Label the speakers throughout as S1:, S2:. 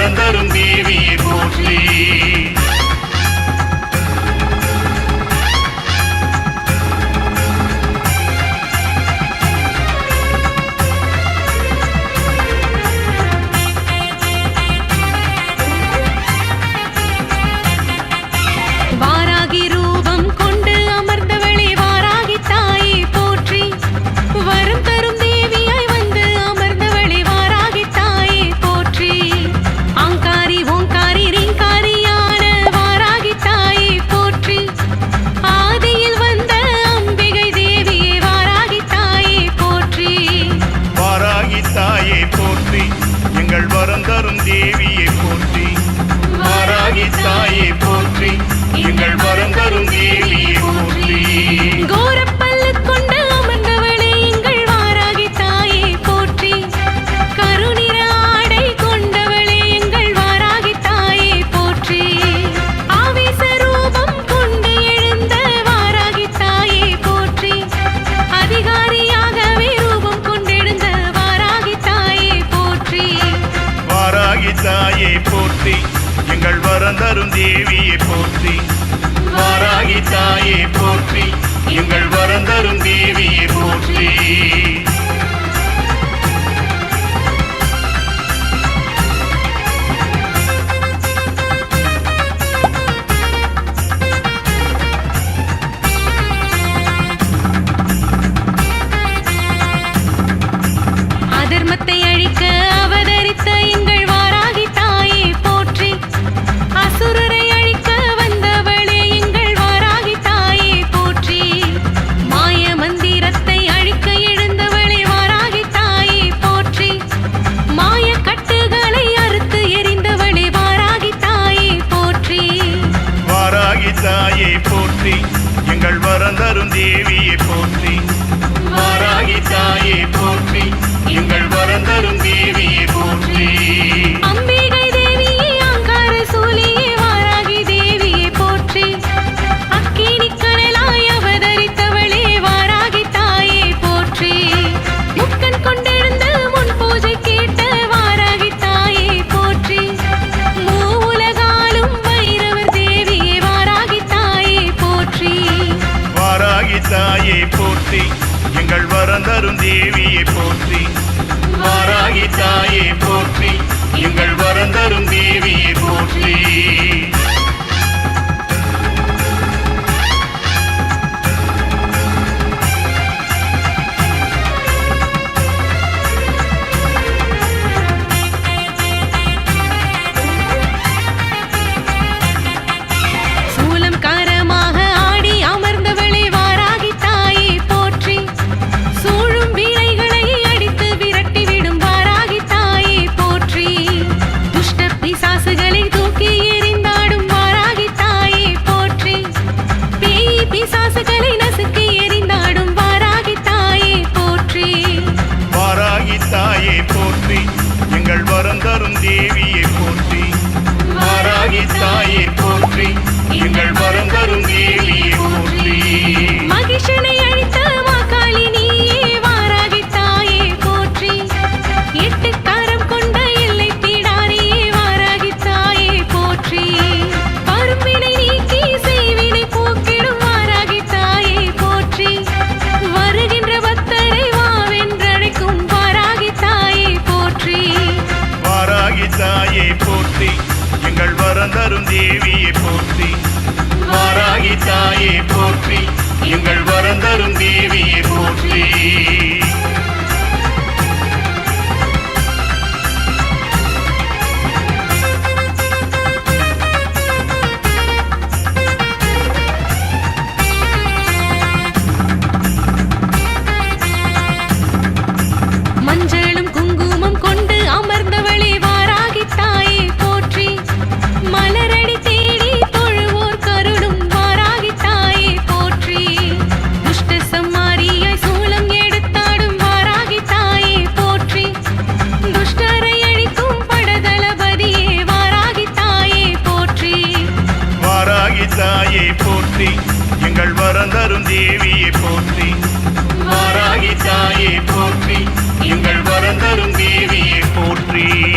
S1: வரந்தரும் தேவி. devi போற்றி.
S2: மாராகி தாயே போற்றி. எங்கள்
S1: வரந்தரும் தேவியை போற்றி. எங்கள் வரந்தரும் தேவியை போற்றி.
S2: வாராகி தாயை போற்றி. எங்கள்
S1: வரந்தரும் தேவியை போற்றி.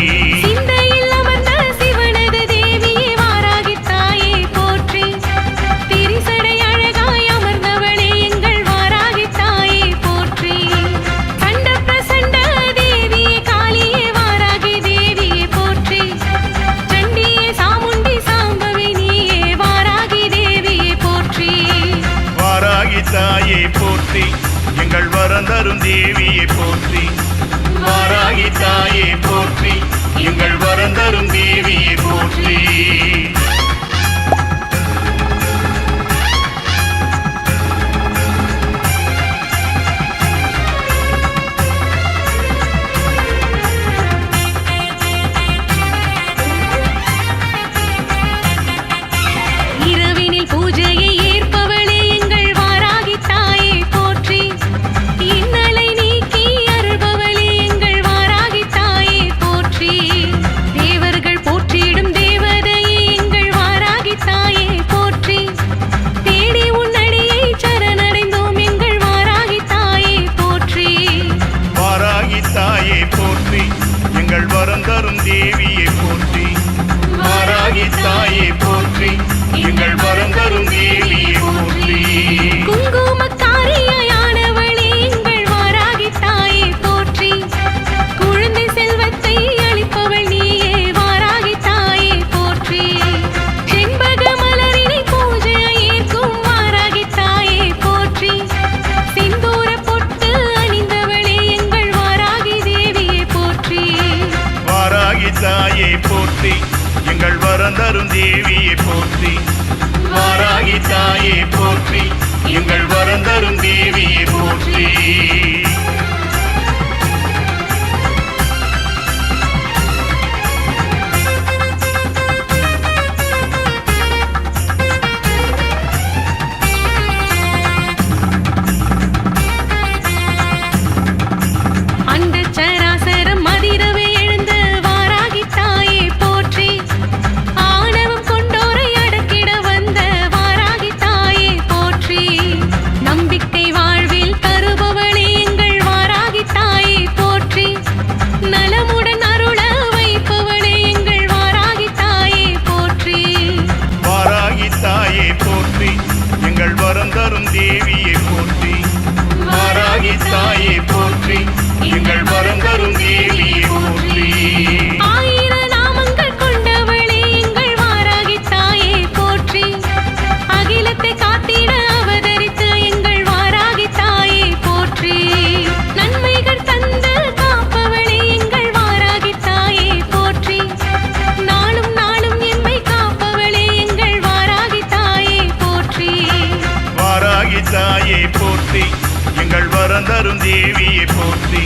S1: எங்கள் வரந்தரும் தேவியை போற்றி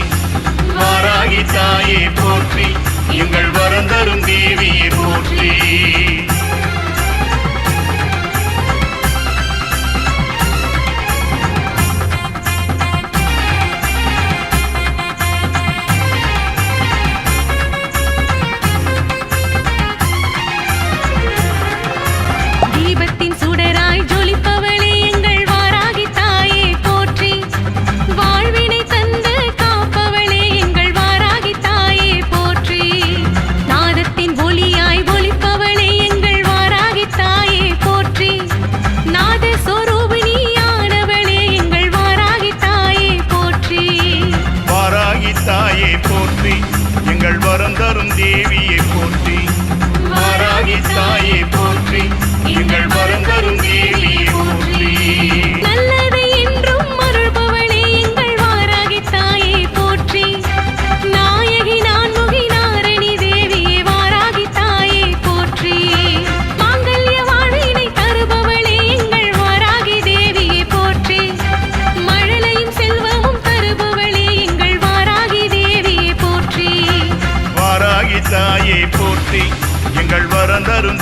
S2: மாராகி தாயை போற்றி
S1: எங்கள் வரந்தரும் தேவியை போற்றி.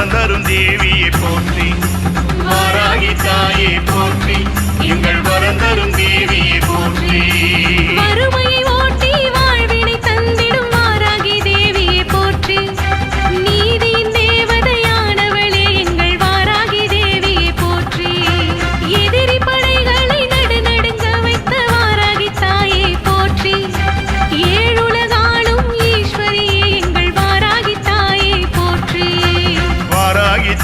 S2: மறந்தரும் தேவி